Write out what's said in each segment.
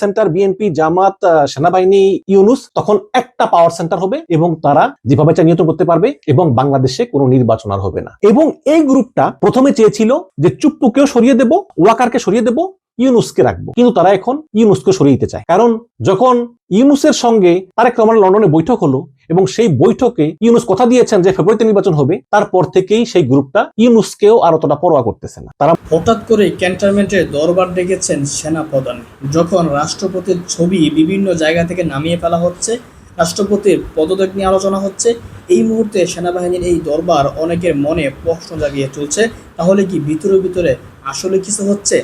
Centre BNP জামাত সেনাবাহিনী, ইউনুস, তখন একটা পাওয়ার সেন্টার হবে এবং তারা যেভাবে চা নিয়ন্ত্রণ করতে পারবে এবং বাংলাদেশে কোনো নির্বাচন আর হবে না। এবং এই গ্রুপটা প্রথমে চেয়েছিল যে চুপ্পুকেও সরিয়ে দেব, ওয়াকারকে সরিয়ে দেব ইউনুসকে রাখব। কিন্তু তারা এখন ইউনুসকে সরিয়ে দিতে চায়। কারণ যখন ইউনুসের সঙ্গে তারেক রহমান লন্ডনে বৈঠক হলো এবং সেই বৈঠকে ইউনুস কথা দিয়েছেন যে ফেব্রুয়ারিতে নির্বাচন হবে, তারপর থেকেই সেই গ্রুপটা ইউনুসকেও আর অতটা পরোয়া করতেছে না। তারা হঠাৎ করে ক্যান্টনমেন্টে দরবার ডেকেছেন সেনাপ্রধান। যখন রাষ্ট্রপতির ছবি বিভিন্ন জায়গা থেকে নামিয়ে ফেলা হচ্ছে, রাষ্ট্রপতির পদত্যাগ নিয়ে আলোচনা হচ্ছে, এই মুহূর্তে সেনাবাহিনীর এই দরবার অনেকের মনে প্রশ্ন জাগিয়ে চলছে তাহলে কি ভিতরে ভিতরে আসলে কিছু হচ্ছে?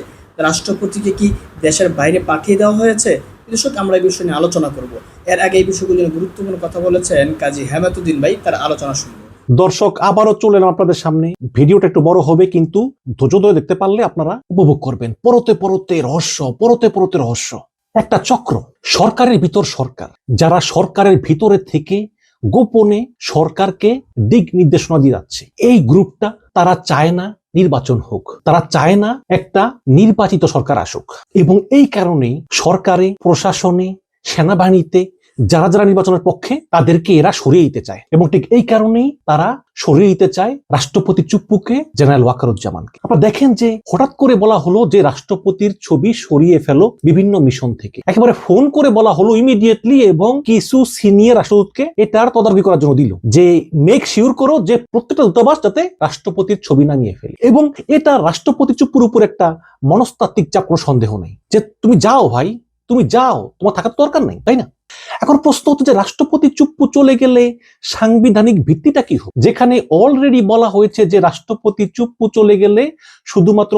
রাষ্ট্রপতিকে কি দেশের বাইরে পাঠিয়ে দেওয়া হয়েছে? দর্শক, আমরা এই বিষয় নিয়ে আলোচনা করব। এর আগে এই বিষয়গুলো নিয়ে গুরুত্বপূর্ণ কথা বলেছেন কাজী হেমাতুদ্দিন ভাই, তার আলোচনা শুনব। দর্শক, আবারও চলে আপনাদের সামনে। ভিডিওটা একটু বড় হবে, কিন্তু ধৈর্য ধরে দেখতে পারলে আপনারা উপভোগ করবেন। পরতে পরতে রহস্য, পরতে পরতে রহস্য। একটা চক্র, সরকারের ভিতর সরকার। যারা সরকারের ভিতরে থেকে গোপনে সরকারকে দিক নির্দেশনা দিয়ে যাচ্ছে। এই গ্রুপটা তারা চায় না নির্বাচন হোক। তারা চায় না একটা নির্বাচিত সরকার আসুক। এবং এই কারণেই সরকারে, প্রশাসনে, সেনাবাহিনীতে যারা যারা নির্বাচনের পক্ষে, তাদেরকে এরা সরিয়ে দিতে চায়। এবং ঠিক এই কারণেই তারা সরিয়ে দিতে চায় রাষ্ট্রপতি চুপ্পুকে, জেনারেল ওয়াকারুজ্জামানকে। আপনারা দেখেন যে হঠাৎ করে বলা হলো যে রাষ্ট্রপতির ছবি সরিয়ে ফেলো বিভিন্ন মিশন থেকে। একেবারে ফোন করে বলা হলো ইমিডিয়েটলি এবং কিছু সিনিয়র রাষ্ট্রদূতকে এটার তদারকি করার জন্য দিল। যে মেক শিওর করো যে প্রত্যেকটা দূতাবাস যাতে রাষ্ট্রপতির ছবি নামিয়ে ফেলে। এবং এটা রাষ্ট্রপতি চুপ্পুর উপর একটা মনস্তাত্ত্বিক চাপ কোনো সন্দেহ নেই। যে তুমি যাও ভাই, তুমি যাও, তোমার থাকার দরকার নেই, তাই না? এখন প্রশ্ন হচ্ছে যে রাষ্ট্রপতি চুপ্পু চলে গেলে সাংবিধানিক ভিত্তিটা কি হোক যেখানে অলরেডি বলা হয়েছে যে রাষ্ট্রপতি চুপ্পু চলে গেলে শুধুমাত্র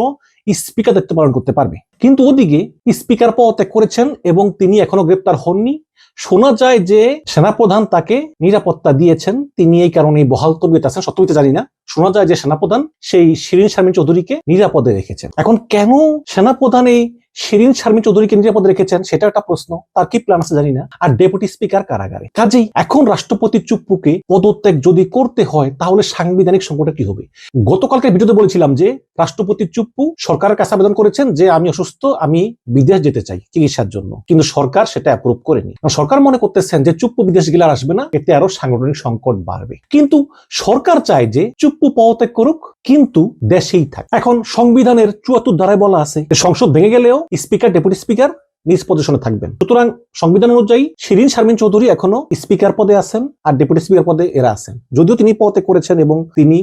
স্পিকার দায়িত্ব পালন করতে পারবে। কিন্তু ওদিকে স্পিকার পদত্যাগ করেছেন এবং তিনি এখনও গ্রেপ্তার হননি। শোনা যায় যে সেনাপ্রধান তাকে নিরাপত্তা দিয়েছেন। তিনি এই কারণে বহাল তবিয়ত আছেন সত্যমিতে জানি না। শোনা যায় যে সেনাপ্রধান সেই শিরিন শারমিন চৌধুরীকে নিরাপদে রেখেছেন। এখন কেন সেনাপ্রধান এই শিরিন শারমিন চৌধুরীকে নিরাপদে রেখেছেন সেটা একটা প্রশ্ন, তার কি প্ল্যান আছে জানি না। আর ডেপুটি স্পিকার কারাগারে। কাজেই এখন রাষ্ট্রপতি চুপ্পুকে পদত্যাগ যদি করতে হয়, তাহলে সাংবিধানিক সংকটে কি হবে? গতকালকে ভিডিওতে বলেছিলাম যে, রাষ্ট্রপতি চুপ্পু সরকারের কাছে আবেদন করেছেন যে, আমি অসুস্থ, আমি বিদেশ যেতে চাই চিকিৎসার জন্য। কিন্তু সরকার সেটা অ্যাপ্রুভ করেনি। সরকার মনে করতেছেন যে, চুপ্পু বিদেশ গেলে আর আসবে না, এতে আরও সাংগঠনিক সংকট বাড়বে। কিন্তু সরকার চায় যে, চুপ্পু পদত্যাগ করুক, কিন্তু দেশেই থাক। এখন সংবিধানের চুয়াত্তর ধারায় বলা আছে সংসদ ভেঙে গেলেও স্পিকার, ডেপুটি স্পিকার নিজ পজিশনে থাকবেন। সুতরাং সংবিধান অনুযায়ী শিরিন শারমিন চৌধুরী এখনও স্পিকার পদে আছেন আর ডেপুটি স্পিকার পদে এরা আছেন। যদিও তিনি পদত্যাগ করেছেন এবং তিনি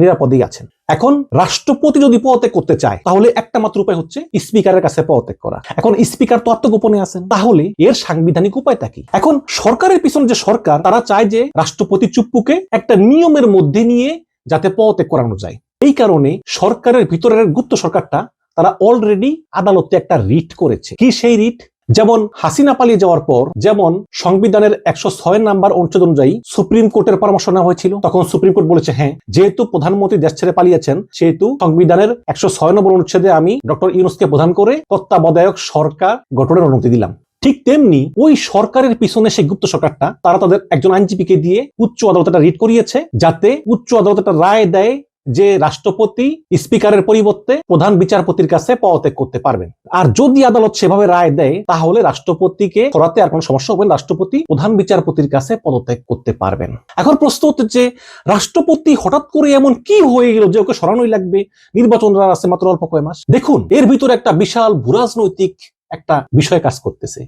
নিরাপদেই আছেন। এখন রাষ্ট্রপতি যদি পদত্যাগ করতে চায়, তাহলে একটা মাত্র উপায় হচ্ছে স্পিকারের কাছে পদত্যাগ করা। এখন স্পিকার তো আত্মগোপনে আছেন। তাহলে এর সাংবিধানিক উপায়টা কি? এখন সরকারের পিছনে যে সরকার, তারা চায় যে রাষ্ট্রপতি চুপ্পুকে একটা নিয়মের মধ্যে নিয়ে যাতে পদত্যাগ করানো যায়। এই কারণে সরকারের ভিতরের গুপ্ত সরকারটা তারা অলরেডি আদালতে একটা রিট করেছে। কি সেই রিট যেমন হাসিনা পালিয়ে যাওয়ার পর, যেমন সংবিধানের একশো ছয় নাম্বার অনুচ্ছেদ অনুযায়ী সুপ্রিম কোর্টের পরামর্শ নেওয়া হয়েছিল, তখন সুপ্রিম কোর্ট বলেছে হ্যাঁ যেহেতু প্রধানমন্ত্রী দেশ ছেড়ে পালিয়েছেন, সেহেতু সংবিধানের একশো ছয় নম্বর অনুচ্ছেদে আমি ডক্টর ইউনুসকে প্রধান করে তত্ত্বাবধায়ক সরকার গঠনের অনুমতি দিলাম। ঠিক তেমনি ওই সরকারের পিছনে সেই গুপ্ত সরকারটা, তারা তাদের একজন আইনজীবীকে দিয়ে উচ্চ আদালত একটা রিট করিয়েছে, যাতে উচ্চ আদালত রায় দেয় যে রাষ্ট্রপতি স্পিকারের পরিবর্তে প্রধান বিচারপতির কাছে পদত্যাগ করতে পারবেন। আর যদি আদালত সেভাবে রায় দেয়, তাহলে রাষ্ট্রপতিকে সরাতে আর কোনো সমস্যা হবে রাষ্ট্রপতি প্রধান বিচারপতির কাছে পদত্যাগ করতে পারবেন। এখন প্রশ্ন যে, রাষ্ট্রপতি হঠাৎ করে এমন কি হয়ে গেল যে ওকে সরানোই লাগবে? নির্বাচন আছে মাত্র অল্প কয় মাস। দেখুন, এর ভিতরে একটা বিশাল ভূরাজনৈতিক একটা বিষয় কাজ করতেছে।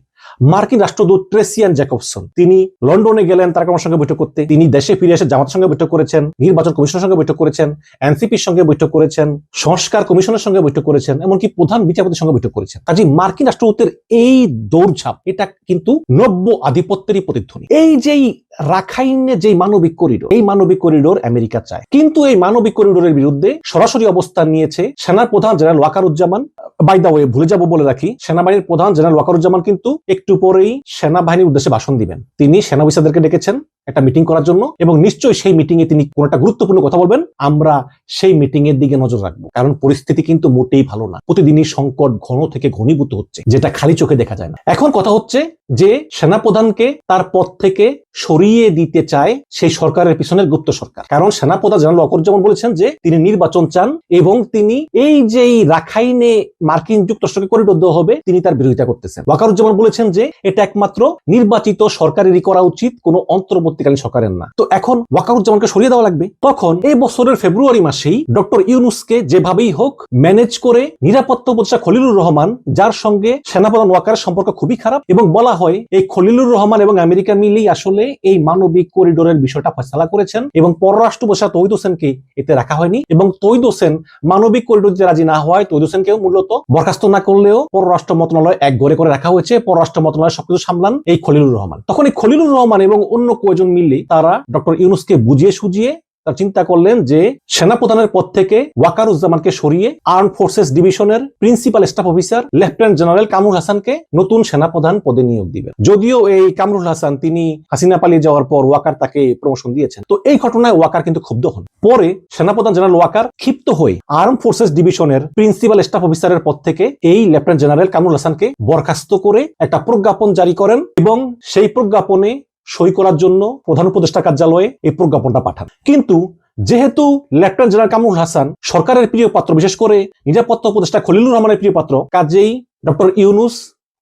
মার্কিন রাষ্ট্রদূত ট্রেসিয়ান জ্যাকবসন, তিনি লন্ডনে গেলেন, তার আমার সঙ্গে বৈঠক করতে। তিনি দেশে ফিরে এসে জামাতের সঙ্গে বৈঠক করেছেন, নির্বাচন কমিশনের সঙ্গে বৈঠক করেছেন, এনসিপির সঙ্গে বৈঠক করেছেন, সংস্কার কমিশনের সঙ্গে বৈঠক করেছেন, এমনকি প্রধান বিচারপতির সঙ্গে বৈঠক করেছেন। কাজে মার্কিন রাষ্ট্রদূতের এই দৌড়ঝাঁপ, এটা কিন্তু নব্য আধিপত্যেরই প্রতিধ্বনি। এই যেই রাখাইনে যে মানবিক করিডোর, এই মানবিক করিডোর আমেরিকা চায়। কিন্তু এই মানবিক করিডোরের বিরুদ্ধে সরাসরি অবস্থান নিয়েছে সেনার প্রধান general Wakeruzzaman by the way ভুলে যাব বলে রাখি, সেনাবাহিনীর প্রধান জেনারেল ওয়াকারুজ্জামান কিন্তু একটু পরেই সেনাবাহিনীর উদ্দেশ্যে ভাষণ দিবেন। তিনি সেনা অফিসারদেরকে ডেকেছেন। একটা মিটিং করার জন্য এবং নিশ্চয়ই সেই মিটিং এ তিনি কোন একটা গুরুত্বপূর্ণ কথা বলবেন। আমরা সেই মিটিং এর দিকে নজর রাখব। কারণ পরিস্থিতি কিন্তু মোটেই ভালো না। প্রতিদিনই সংকট ঘন থেকে ঘনীভূত হচ্ছে, যেটা খালি চোখে দেখা যায় না। এখন কথা হচ্ছে যে সেনাপ্রধানকে তার পদ থেকে সরিয়ে দিতে চায় সেই সরকারের পিছনের গুপ্ত সরকার। কারণ সেনাপ্রধান জেনারেল অকর যেমন বলেছেন যে তিনি নির্বাচন চান এবং তিনি এই যে রাখাইনে মার্কিন যুক্তরাষ্ট্রকে করিডোর দেওয়া হবে, তিনি তার বিরোধিতা করতেছেন। ওয়াকারুজ্জামান বলেছেন যে এটা একমাত্র নির্বাচিত সরকারেরই করা উচিত, কোনো অন্তর্বর্তীকালীন সরকারের না। তো এখন ওয়াকারুজ্জামানকে সরিয়ে দেওয়া লাগবে। তখন এই বছরের ফেব্রুয়ারি মাসেই ডক্টর ইউনুসকে যেভাবেই হোক ম্যানেজ করে নিরাপত্তা উপদেষ্টা খলিলুর রহমান, যার সঙ্গে সেনাপ্রধান ওয়াকারের সম্পর্ক খুবই খারাপ এবং বলা হয় এই খলিলুর রহমান এবং আমেরিকা মিলেই আসলে এই মানবিক করিডোরের বিষয়টা ফয়সালা করেছেন এবং পররাষ্ট্র উপদেষ্টা তৈদ হোসেনকে এতে রাখা হয়নি এবং তৈদ হোসেন মানবিক করিডোর দিতে রাজি না হওয়ায় তৈদ হোসেনকেও মূলত বরখাস্ত না করলেও পররাষ্ট্র মন্ত্রণালয় এক ঘরে করে রাখা হয়েছে। পররাষ্ট্র মন্ত্রণালয় সবকিছু সামলান এই খলিলুর রহমান। তখন এই খলিলুর রহমান এবং অন্য কয়েকজন মিলে তারা ডক্টর ইউনুসকে বুঝিয়ে সুজিয়ে তার চিন্তা করলেন যে সেনাপ্রধানের পদ থেকে ওয়াকারুজ্জামানকে সরিয়ে আর্ম ফোর্সেস ডিভিশনের principal staff officer lieutenant general Kamrul হাসানকে নতুন সেনাপ্রধান পদে নিয়োগ দিবেন। যদিও এই কামরুল হাসান, তিনি হাসিনা পালিয়ে যাওয়ার পর ওয়াকার তাকে প্রমোশন দিয়েছেন। তো এই ঘটনায় ওয়াকার কিন্তু ক্ষুব্ধ হন। পরে সেনাপ্রধান জেনারেল ওয়াকার ক্ষিপ্ত হয়ে আর্ম ফোর্সেস ডিভিশনের প্রিন্সিপাল স্টাফ অফিসারের পদ থেকে এই লেফটেন্যান্ট জেনারেল কামরুল হাসানকে বরখাস্ত করে একটা প্রজ্ঞাপন জারি করেন এবং সেই প্রজ্ঞাপনে সই করার জন্য প্রধান উপদেষ্টা কার্যালয়ে এই প্রজ্ঞাপনটা পাঠান। কিন্তু যেহেতু লেফটেন্যান্ট জেনারেল কামরুল হাসান সরকারের প্রিয় পাত্র, বিশেষ করে নিরাপত্তা উপদেষ্টা খলিলুর রহমানের প্রিয় পাত্র, কাজেই ডক্টর ইউনুস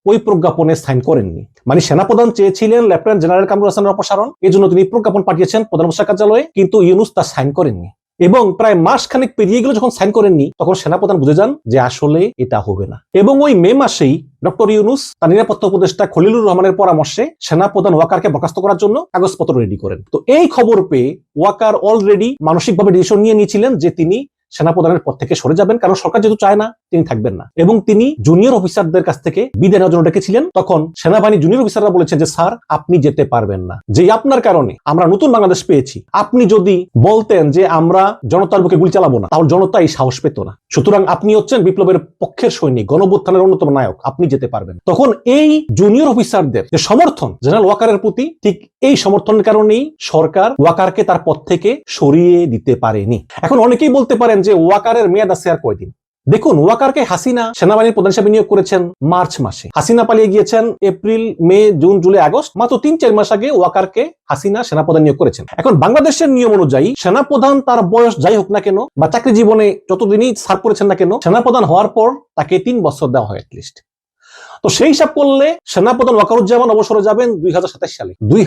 ওই প্রজ্ঞাপনে সাইন করেননি। মানে সেনাপ্রধান চেয়েছিলেন লেফটেন্যান্ট জেনারেল কামরুল হাসানের অপসারণ এই জন্য তিনি প্রজ্ঞাপন পাঠিয়েছেন প্রধান উপদেষ্টা কার্যালয়ে, কিন্তু ইউনুস তা সাইন করেননি। এবং প্রায় মাস খানিক পেরিয়ে গেল যখন সাইন করেননি, তখন সেনাপ্রধান বুঝে যান যে আসলে এটা হবে না। এবং ওই মে মাসেই ডক্টর ইউনুস তার নিরাপত্তা উপদেষ্টা খলিলুর রহমানের পরামর্শে সেনাপ্রধান ওয়াকারকে বরখাস্ত করার জন্য কাগজপত্র রেডি করেন। তো এই খবর পেয়ে ওয়াকার অলরেডি মানসিকভাবে ডিসিশন নিয়ে নিয়েছিলেন যে তিনি সেনাপ্রধানের পদ থেকে সরে যাবেন, কারণ সরকার যেহেতু চায় না তিনি থাকবেন না। এবং তিনি জুনিয়র অফিসারদের কাছ থেকে বিদায় নেওয়ার জন্য ডেকেছিলেন। তখন সেনাবাহিনী জুনিয়র অফিসাররা বলেছেন যে, স্যার, আপনি যেতে পারবেন না। যে আপনার কারণে আমরা নতুন বাংলাদেশ পেয়েছি, আপনি যদি বলতেন যে, আমরা জনতার বুকে গুলি চালাবো না, তাহলে জনতা এই সাহস পেত না। সুতরাং আপনি হচ্ছেন বিপ্লবের পক্ষের সৈনিক গণবুত্থানের অন্যতম নায়ক, আপনি যেতে পারবেন তখন এই জুনিয়র অফিসারদের যে সমর্থন, জেনারেল ওয়াকারের প্রতি, ঠিক এই সমর্থনের কারণেই সরকার ওয়াকারকে তার পদ থেকে সরিয়ে দিতে পারেনি। এখন অনেকেই বলতে পারেন যে, ওয়াকারের মেয়াদ আছে আর কয়দিন? দেখুন, ওয়াকারকে হাসিনা সেনাবাহিনীর প্রধান হিসেবে নিয়োগ করেছেন মার্চ মাসে। হাসিনা পালিয়ে গিয়েছেন April, May, June, July, August, মাত্র তিন, চার মাস আগে ওয়াকারকে হাসিনা সেনাপ্রধান নিয়োগ করেছেন। এখন বাংলাদেশের নিয়ম অনুযায়ী সেনাপ্রধান তার বয়স যাই হোক না কেন বা চাকরি জীবনে যতদিনই সার্ভ করেছেন না কেন, সেনাপ্রধান হওয়ার পর তাকে তিন বছর দেওয়া হয় অ্যাটলিস্ট তো সেই হিসাব করলে সেনাপ্রধান ওয়াকারুজ্জামান অবসরে যাবেন দুই সালে। দুই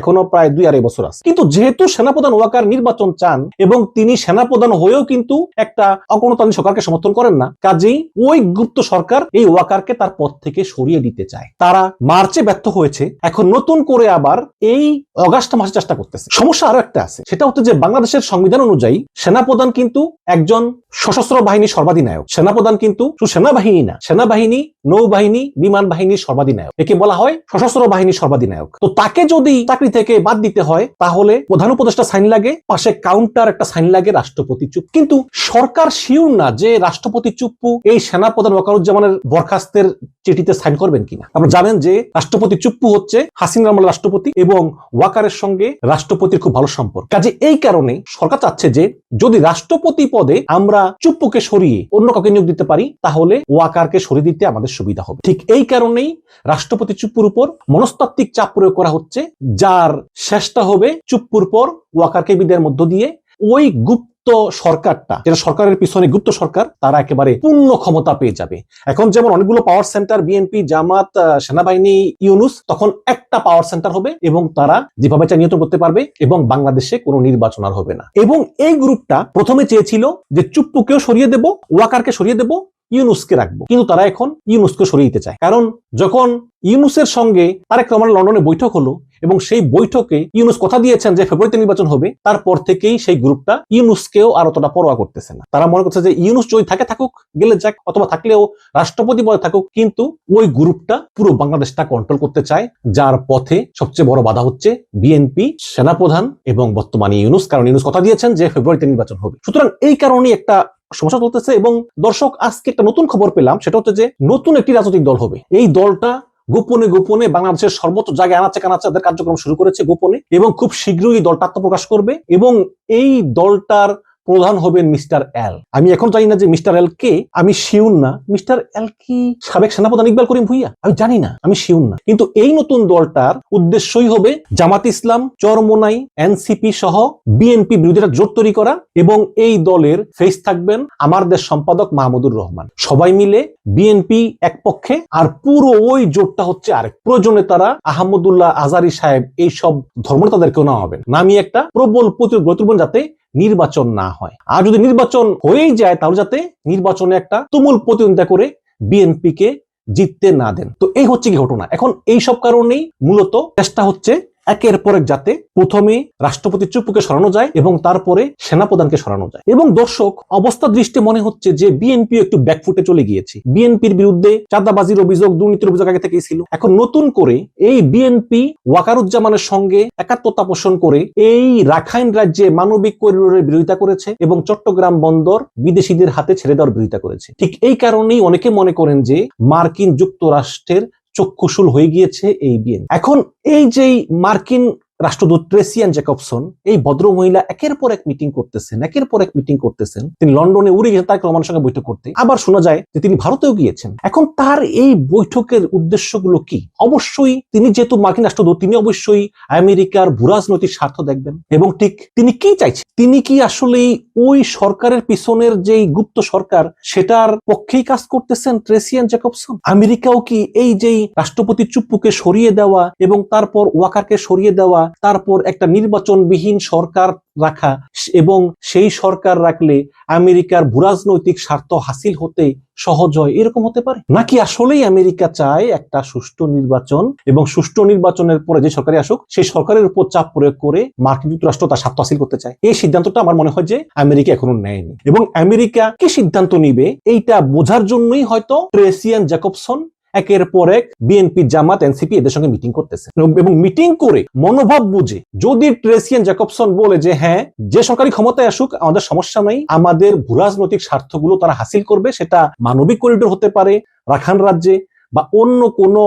এখনও প্রায় দুই আড়াই বছর আছে। কিন্তু যেহেতু সেনাপ্রধান ওয়াকার নির্বাচন চান এবং তিনি সেনাপ্রধান হয়েও কিন্তু একটা অগণতান্ত্রিক সরকারকে সমর্থন করেন না, কাজেই ওই গুপ্ত সরকার এই ওয়াকারকে তার পদ থেকে সরিয়ে দিতে চায়। তারা মার্চে ব্যর্থ হয়েছে, এখন নতুন করে আবার এই অগাস্ট মাসে চেষ্টা করতেছে। সমস্যা আরও একটা আছে, সেটা হচ্ছে যে বাংলাদেশের সংবিধান অনুযায়ী সেনাপ্রধান কিন্তু একজন সশস্ত্র বাহিনী সর্বাধিনায়ক। সেনাপ্রধান কিন্তু সেনাবাহিনী না, সেনাবাহিনী, নৌবাহিনী বিমান বাহিনীর সর্বাধিনায়ক। একে বলা হয় সশস্ত্র বাহিনীর সর্বাধিনায়ক। তো তাকে যদি চাকরি থেকে বাদ দিতে হয়, তাহলে প্রধান উপদেষ্টা সাইন লাগে, পাশে কাউন্টার একটা সাইন লাগে রাষ্ট্রপতি চুপ কিন্তু সরকার শিওর না যে রাষ্ট্রপতি চুপ্পু এই সেনাপ্রধান ওয়াকারুজ্জামানের বরখাস্তের চিঠিতে সাইন করবেন কিনা। আপনারা জানেন যে রাষ্ট্রপতি চুপ্পু হচ্ছে হাসিনা রহমান রাষ্ট্রপতি এবং ওয়াকারের সঙ্গে রাষ্ট্রপতির খুব ভালো সম্পর্ক। কাজে এই কারণে সরকার চাচ্ছে যে যদি রাষ্ট্রপতি পদে আমরা চুপ্পুকে সরিয়ে অন্য কাউকে নিয়োগ দিতে পারি, তাহলে ওয়াকারকে সরিয়ে দিতে আমাদের সুবিধা হবে। ঠিক এই কারণেই রাষ্ট্রপতি চুপ্পুর উপর মনস্তাত্ত্বিক চাপ প্রয়োগ করা হচ্ছে, যার শেষটা হবে চুপ্পুর পর ওয়াকারকে বিদায়ের মধ্য দিয়ে ওই গুপ্ত সরকারটা, যেটা সরকারের পিছনে গুপ্ত সরকার, তারা একেবারে পূর্ণ ক্ষমতা পেয়ে যাবে। এখন যেমন অনেকগুলো পাওয়ার সেন্টার বিএনপি জামাত সেনাবাহিনী, ইউনুস, তখন একটা পাওয়ার সেন্টার হবে এবং তারা যেভাবে চা নিয়ন্ত্রণ করতে পারবে এবং বাংলাদেশে কোনো নির্বাচন আর হবে না। এবং এই গ্রুপটা প্রথমে চেয়েছিল যে চুপ্পুকেও সরিয়ে দেব, ওয়াকারকে সরিয়ে দেব ইউনুসকে রাখব। কিন্তু তারা এখন ইউনুসকে সরিয়ে দিতে চায়। কারণ যখন ইউনুসের সঙ্গে তারেক রহমান লন্ডনে বৈঠক হলো এবং সেই বৈঠকে ইউনুস কথা দিয়েছেন যে ফেব্রুয়ারিতে নির্বাচন হবে, তারপর থেকেই সেই গ্রুপটা ইউনুসকেও আর অতটা পরোয়া করতেছে না। তারা মনে করছে যে ইউনুস যদি থাকে থাকুক, গেলে যাক, অথবা থাকলেও রাষ্ট্রপতি পদে থাকুক, কিন্তু ওই গ্রুপটা পুরো বাংলাদেশটা কন্ট্রোল করতে চায়, যার পথে সবচেয়ে বড় বাধা হচ্ছে বিএনপি, সেনাপ্রধান এবং বর্তমানে ইউনুস। কারণ ইউনুস কথা দিয়েছেন যে ফেব্রুয়ারিতে নির্বাচন হবে। সুতরাং এই কারণে একটা সমস্যা চলতেছে এবং দর্শক, আজকে একটা নতুন খবর পেলাম, সেটা হচ্ছে যে নতুন একটি রাজনৈতিক দল হবে। এই দলটা গোপনে গোপনে বাংলাদেশের সর্বোচ্চ জায়গায় আনাচে কানাচে তাদের কার্যক্রম শুরু করেছে গোপনে এবং খুব শীঘ্রই দলটা আত্মপ্রকাশ করবে এবং এই দলটার প্রধান হবেন মিস্টার এল। আমি এখন জানি না যে মিস্টার এল কে। আমি শিউন না। মিস্টার এল কি সাবেক সেনাপ্রধান ইকবাল করিম ভুইয়া? আমি জানি না। আমি শিউন না। কিন্তু এই নতুন দলটার উদ্দেশ্যই হবে জামাত ইসলাম, চরমোনাই, এনসিপি সহ বিএনপি বিরোধীরা জোট তৈরি করা এবং এই দলের ফেস থাকবেন আমার দেশ সম্পাদক মাহমুদুর রহমান। সবাই মিলে বিএনপি এক পক্ষে আর পুরো ওই জোটটা হচ্ছে আরেক। প্রয়োজনে তারা আহমদুল্লাহ আজারি সাহেব এই সব ধর্মতাদেরকেও নামাবেন নামিয়ে একটা প্রবল প্রতিরোধ গড়ে যাতে নির্বাচন না হয়। আর যদি নির্বাচন হয়েই যায়, তাহলে যাতে নির্বাচনে একটা তুমুল প্রতিদ্বন্দ্বিতা করে বিএনপিকে জিততে না দেন। তো এই হচ্ছে কি ঘটনা। এখন এই সব কারণেই মূলত চেষ্টা হচ্ছে একের পর এক যাতে প্রথমে রাষ্ট্রপতি চুপুকে সরানো যায় এবং তারপরে সেনাপ্রধানকে সরানো যায়। এবং দর্শক, অবস্থা দৃষ্টি মনে হচ্ছে যে বিএনপি একটু ব্যাকফুটে চলে গিয়েছে। বিএনপির বিরুদ্ধে চাঁদাবাজির অভিযোগ, দুর্নীতির অভিযোগ আগে থেকেই ছিল। এখন নতুন করে এই বিএনপি ওয়াকারুজ্জামানের সঙ্গে একাত্মতা পোষণ করে এই রাখাইন রাজ্যে মানবিক করিডোরের বিরোধিতা করেছে এবং চট্টগ্রাম বন্দর বিদেশিদের হাতে ছেড়ে দেওয়ার বিরোধিতা করেছে। ঠিক এই কারণেই অনেকে মনে করেন যে মার্কিন যুক্তরাষ্ট্রের চক্ষুশুল হয়ে গিয়েছে এই বিএনপি। এখন এই যেই মার্কিন রাষ্ট্রদূত ট্রেসিয়ান জ্যাকবসন এই ভদ্র মহিলা একের পর এক মিটিং করতেছেন, একের পর এক মিটিং করতেছেন। তিনি লন্ডনে উড়ে গেছেন তার রহমানের সঙ্গে বৈঠক করতে। আবার শোনা যায় যে তিনি ভারতেও গিয়েছেন। এখন তার এই বৈঠকের উদ্দেশ্যগুলো কি? অবশ্যই তিনি যেহেতু মার্কিন রাষ্ট্রদূত, তিনি অবশ্যই আমেরিকার ভূরাজনৈতিক স্বার্থ দেখবেন। এবং ঠিক তিনি কি চাইছেন? তিনি কি আসলে ওই সরকারের পিছনের যেই গুপ্ত সরকার, সেটার পক্ষেই কাজ করতেছেন ট্রেসিয়ান জ্যাকবসন আমেরিকাও কি এই যেই রাষ্ট্রপতি চুপ্পুকে সরিয়ে দেওয়া এবং তারপর ওয়াকারকে সরিয়ে দেওয়া তারপর একটা নির্বাচনবিহীন সরকার রাখা এবং সেই সরকার রাখলে আমেরিকার ভূরাজনৈতিক স্বার্থ হাসিল হতে সহজ হয়, এরকম হতে পারে? নাকি আসলেই আমেরিকা চায় একটা সুষ্ঠু নির্বাচন এবং সুষ্ঠু নির্বাচনের পরে যে সরকারে আসুক, সেই সরকারের উপর চাপ প্রয়োগ করে মার্কিন যুক্তরাষ্ট্র তার স্বার্থ হাসিল করতে চায়? এই সিদ্ধান্তটা আমার মনে হয় যে আমেরিকা এখনও নেয়নি। এবং আমেরিকা কি সিদ্ধান্ত নিবে, এইটা বোঝার জন্যই হয়তো ট্রেসিয়ান জ্যাকবসন একের পর এক বিএনপি জামাত এনসিপি এদের সঙ্গে মিটিং করতেছে। এবং মিটিং করে মনোভাব বুঝে যদি ট্রেসিয়ান জ্যাকবসন বলে যে হ্যাঁ যে সরকারি ক্ষমতায় আসুক, আমাদের সমস্যা নাই, আমাদের ভূরাজনৈতিক স্বার্থগুলো তারা হাসিল করবে, সেটা মানবিক করিডোর হতে পারে রাখান রাজ্যে বা অন্য কোনো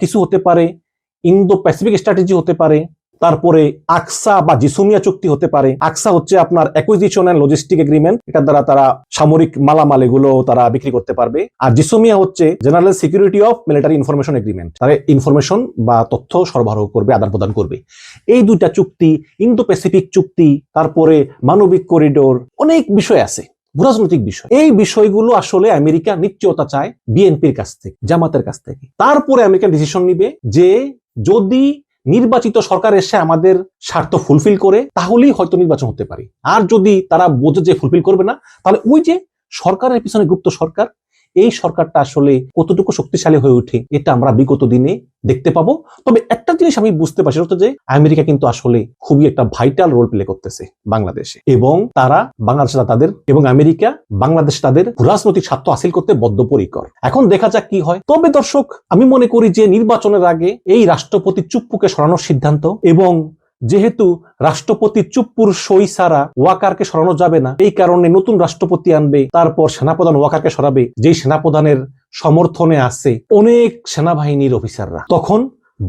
কিছু হতে পারে ইন্দো প্যাসিফিক স্ট্র্যাটেজি হতে পারে তারপরে আকসা বা জিসুমিয়া চুক্তি হতে পারে। আকসা হচ্ছে আপনার অ্যাকুইজিশন অ্যান্ড লজিস্টিক এগ্রিমেন্ট এটার দ্বারা তারা সামরিক মালামাল এগুলো তারা বিক্রি করতে পারবে। আর জিসুমিয়া হচ্ছে general security of military information agreement তারা ইনফরমেশন বা তথ্য সরবরাহ করবে, আদান প্রদান করবে। এই দুইটা চুক্তি ইন্দো প্যাসিফিক চুক্তি, তারপরে মানবিক করিডোর অনেক বিষয় আছে ভূরাজনৈতিক বিষয়। এই বিষয়গুলো আসলে আমেরিকা নিশ্চয়তা চায় বিএনপির কাছ থেকে, জামাতের কাছ থেকে। তারপরে আমেরিকা ডিসিশন নিবে যে যদি নির্বাচিত সরকার এসে আমাদের স্বার্থ ফুলফিল করে, তাহলেই হয়তো নির্বাচন হতে পারে। আর যদি তারা বোঝে যে ফুলফিল করবে না, তাহলে ওই যে সরকারের পিছনে গুপ্ত সরকার এই সরকারটা আসলে কতটুকু শক্তিশালী হয়ে ওঠে এটা আমরা বিগত দিনে দেখতে পাবো। তবে একটা জিনিস আমি বুঝতে পারছি যে আমেরিকা কিন্তু আসলে খুবই একটা ভাইটাল রোল প্লে করতেছে বাংলাদেশে। এবং তারা বাংলাদেশ তাদের এবং আমেরিকা বাংলাদেশ তাদের রাজনৈতিক স্বার্থ হাসিল করতে বদ্ধপরিকর। এখন দেখা যাক কি হয়। তবে দর্শক, আমি মনে করি যে নির্বাচনের আগে এই রাষ্ট্রপতি চুপ্পুকে সরানোর সিদ্ধান্ত এবং যেহেতু রাষ্ট্রপতি চুপ্পুর সই সারা ওয়াকারকে সরানো যাবে না, এই কারণে নতুন রাষ্ট্রপতি আনবে, তারপর সেনাপ্রধান ওয়াকারকে সরাবে, যেই সেনাপ্রধানের সমর্থনে আছে অনেক সেনাবাহিনীর অফিসাররা। তখন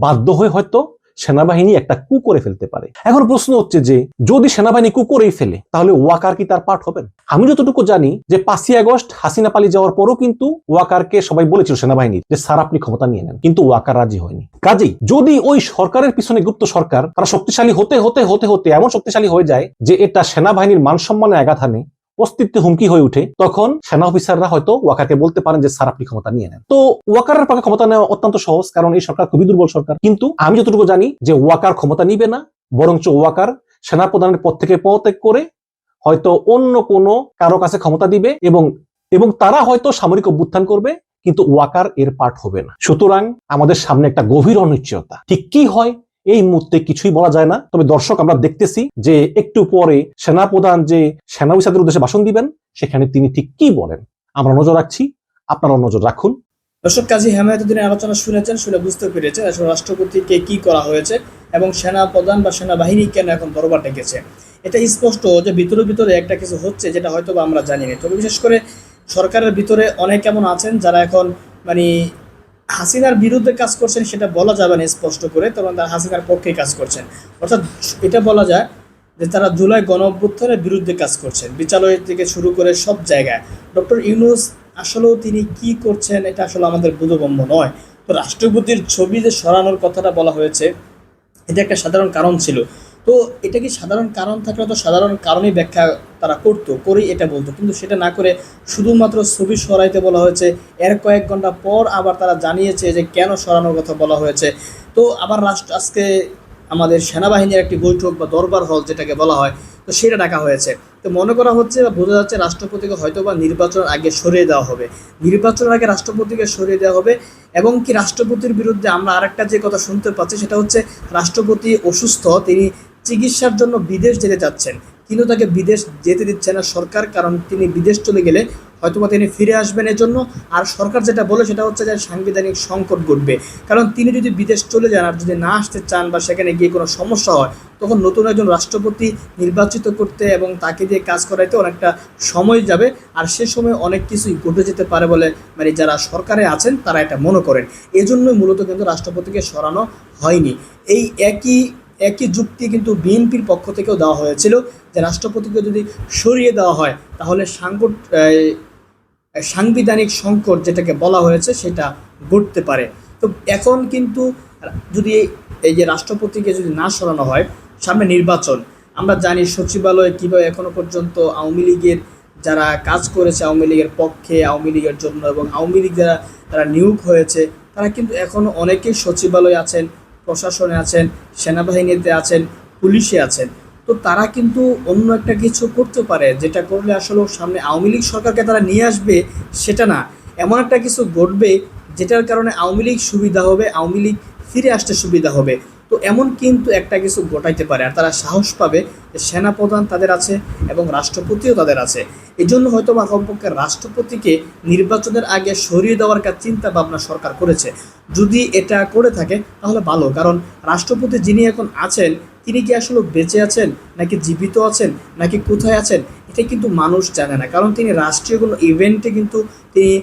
বাধ্য হয়ে হয়তো সেনাবাহিনী একটা কু করে ফেলতে পারে। এখন প্রশ্ন হচ্ছে যে, যদি সেনাবাহিনী কু করেই ফেলে, তাহলে ওয়াকার কি তার পাঠ হবেন আমি যতটুকু জানি যে, পাঁচই আগস্ট হাসিনা পালিয়ে যাওয়ার পরও কিন্তু ওয়াকারকে সবাই বলেছিল সেনাবাহিনীর যে, স্যার, আপনি ক্ষমতা নিয়ে নেন। কিন্তু ওয়াকার রাজি হয়নি। কাজেই, যদি ওই সরকারের পিছনে গুপ্ত সরকার, তারা শক্তিশালী হতে হতে হতে হতে এমন শক্তিশালী হয়ে যায় যে, এটা সেনাবাহিনীর মান সম্মানে আঘাত হানে অস্তিত্বে হুমকি হয়ে ওঠে, তখন সেনা অফিসাররা হয়তো ওয়াকারকে বলতে পারেন যে, স্যার, আপনি ক্ষমতা নিয়ে নেন। তো ওয়াকারের পক্ষে ক্ষমতা নেওয়া অত্যন্ত সহজ, কারণ এই সরকার খুবই দুর্বল সরকার। কিন্তু আমি যতটুকু জানি যে, ওয়াকার ক্ষমতা নিবে না, বরঞ্চ ওয়াকার সেনা সেনাপ্রধানের পদ থেকে পদত্যাগ করে হয়তো অন্য কোনো কারও কাছে ক্ষমতা দিবে এবং এবং তারা হয়তো সামরিক অভ্যুত্থান করবে, কিন্তু ওয়াকার এর পার্ট হবে না। সুতরাং আমাদের সামনে একটা গভীর অনিশ্চয়তা। ঠিক কি হয়? এই মুহূর্তে কিছুই বলা যায় না। তবে দর্শক, আমরা দেখতেছি যে একটু পরে সেনাপ্রধান যে সেনা অফিসারদের উদ্দেশ্যে ভাষণ দিবেন, সেখানে তিনি ঠিক কি বলেন? আমরা নজর রাখছি, আপনারাও নজর রাখুন। দর্শক, কাজী হেমায়তুদ্দিনের আলোচনা শুনেছেন, শুনে বুঝতে পেরেছেন আসলে রাষ্ট্রপতিকে কি করা হয়েছে এবং সেনা প্রধান বা সেনাবাহিনী কেন এখন দরবার ডেকেছে। এটা স্পষ্ট যে ভিতরে ভিতরে একটা কিছু হচ্ছে যেটা হয়তো আমরা জানি না তবে বিশেষ করে সরকারের ভিতরে অনেক এমন আছেন যারা এখন মানে হাসিনার বিরুদ্ধে কাজ করছেন সেটা বলা যাবে না স্পষ্ট করে তখন তারা হাসিনার পক্ষে কাজ করছেন। অর্থাৎ এটা বলা যায় যে তারা জুলাই গণ অভ্যুত্থানের বিরুদ্ধে কাজ করছেন বিচারালয় থেকে শুরু করে সব জায়গায়। ডক্টর ইউনুস, আসলেও তিনি কি করছেন এটা আসলে আমাদের বোধগম্য নয়। তো রাষ্ট্রপতির ছবি যে সরানোর কথাটা বলা হয়েছে, এটা একটা সাধারণ কারণ ছিল। তো এটা কি সাধারণ কারণ থাকলে তো সাধারণ কারণেই ব্যাখ্যা তারা করতো, করেই এটা বলতো। কিন্তু সেটা না করে শুধুমাত্র ছবি সরাইতে বলা হয়েছে, এর কয়েক ঘণ্টা পর আবার তারা জানিয়েছে যে কেন সরানোর কথা বলা হয়েছে। তো আবার রাষ্ট্র আজকে আমাদের সেনাবাহিনীর একটি বৈঠক বা দরবার হল যেটাকে বলা হয়, তো সেটা ডাকা হয়েছে। তো মনে করা হচ্ছে বা বোঝা যাচ্ছে রাষ্ট্রপতিকে হয়তো বা নির্বাচনের আগে সরিয়ে দেওয়া হবে। নির্বাচনের আগে রাষ্ট্রপতিকে সরিয়ে দেওয়া হবে এবং কি রাষ্ট্রপতির বিরুদ্ধে আমরা আরেকটা যে কথা শুনতে পাচ্ছি সেটা হচ্ছে, রাষ্ট্রপতি অসুস্থ, তিনি চিকিৎসার জন্য বিদেশ যেতে চাচ্ছেন। কিন্তু তাকে বিদেশ যেতে দিচ্ছে না সরকার, কারণ তিনি বিদেশ চলে গেলে হয়তোবা তিনি ফিরে আসবেন এর জন্য আর সরকার যেটা বলে সেটা হচ্ছে যে সাংবিধানিক সংকট ঘটবে। কারণ তিনি যদি বিদেশ চলে যান আর যদি না আসতে চান বা সেখানে গিয়ে কোনো সমস্যা হয়, তখন নতুন একজন রাষ্ট্রপতি নির্বাচিত করতে এবং তাকে দিয়ে কাজ করাইতে অনেকটা সময় যাবে। আর সে সময় অনেক কিছুই ঘটে যেতে পারে বলে মানে যারা সরকারে আছেন তারা এটা মনে করেন। এজন্যই মূলত কিন্তু রাষ্ট্রপতিকে সরানো হয়নি। এই একই একই যুক্তি কিন্তু বিএনপির পক্ষ থেকেও দেওয়া হয়েছিল যে রাষ্ট্রপতিকে যদি সরিয়ে দেওয়া হয়, তাহলে সাংকট সাংবিধানিক সংকট যেটাকে বলা হয়েছে সেটা ঘটতে পারে। তো এখন কিন্তু যদি এই যে রাষ্ট্রপতিকে যদি না সরানো হয়, সামনে নির্বাচন, আমরা জানি সচিবালয়ে কীভাবে এখনও পর্যন্ত আওয়ামী লীগের যারা কাজ করেছে, আওয়ামী লীগের পক্ষে, আওয়ামী লীগের জন্য এবং আওয়ামী লীগ যারা, তারা নিয়োগ হয়েছে, তারা কিন্তু এখনও অনেকেই সচিবালয়ে আছেন প্রশাসনে আছেন, সেনাবাহিনীতে আছেন, পুলিশে আছেন। তো তারা কিন্তু অন্য একটা কিছু করতে পারে, যেটা করলে আসলে সামনে আওয়ামী লীগ সরকারকে তারা নিয়ে আসবে, সেটা না। এমন একটা কিছু ঘটবে, যেটার কারণে আওয়ামী লীগ সুবিধা হবে, আওয়ামী লীগ ফিরে আসতে সুবিধা হবে। তো এমন কিন্তু একটা কিছু ঘটাইতে পারে। আর তারা সাহস পাবে যে সেনাপ্রধান তাদের আছে এবং রাষ্ট্রপতিও তাদের আছে। এই জন্য হয়তো বা কমপক্ষে রাষ্ট্রপতিকে নির্বাচনের আগে সরিয়ে দেওয়ার কাজ চিন্তা ভাবনা সরকার করেছে। যদি এটা করে থাকে, তাহলে ভালো। কারণ রাষ্ট্রপতি যিনি এখন আছেন, তিনি কি আসলে বেঁচে আছেন, নাকি জীবিত আছেন, নাকি কোথায় আছেন, এটা কিন্তু মানুষ জানে না। কারণ তিনি রাষ্ট্রীয় কোনো ইভেন্টে কিন্তু তিনি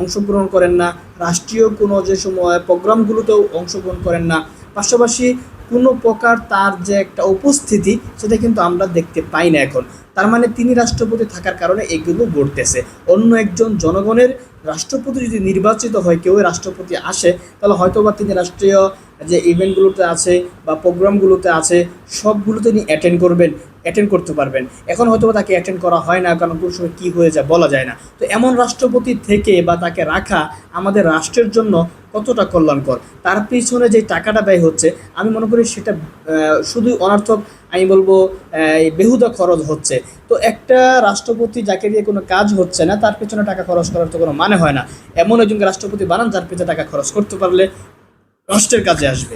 অংশগ্রহণ করেন না। রাষ্ট্রীয় কোনো যে সময় প্রোগ্রামগুলোতেও অংশগ্রহণ করেন না। পাশাপাশি কোনো প্রকার তার যে একটা উপস্থিতি, সেটা কিন্তু আমরা দেখতে পাই না এখন। তার মানে তিনি রাষ্ট্রপতি থাকার কারণে এগুলো ঘটতেছে। অন্য একজন জনগণের রাষ্ট্রপতি যদি নির্বাচিত হয়, কেউ রাষ্ট্রপতি আসে, তাহলে হয়তো বা তিনি রাষ্ট্রীয় যে ইভেন্টগুলোতে আছে বা প্রোগ্রামগুলোতে আছে, সবগুলো তিনি অ্যাটেন্ড করবেন। অ্যাটেন্ড করতে পারবেন। এখন হয়তো তাকে অ্যাটেন্ড করা হয় না, কারণ কোন সময় কী হয়ে যায় বলা যায় না। তো এমন রাষ্ট্রপতি থেকে বা তাকে রাখা আমাদের রাষ্ট্রের জন্য কতটা কল্যাণকর? তার পিছনে যে টাকাটা ব্যয় হচ্ছে, আমি মনে করি সেটা শুধুই অনর্থক, আমি বলব বেহুদা খরচ হচ্ছে। তো একটা রাষ্ট্রপতি যাকে দিয়ে কোনো কাজ হচ্ছে না, তার পেছনে টাকা খরচ করার তো কোনো মানে হয় না। এমন একজনকে রাষ্ট্রপতি বানান, যার পেছনে টাকা খরচ করতে পারলে রাষ্ট্রের কাজে আসবে।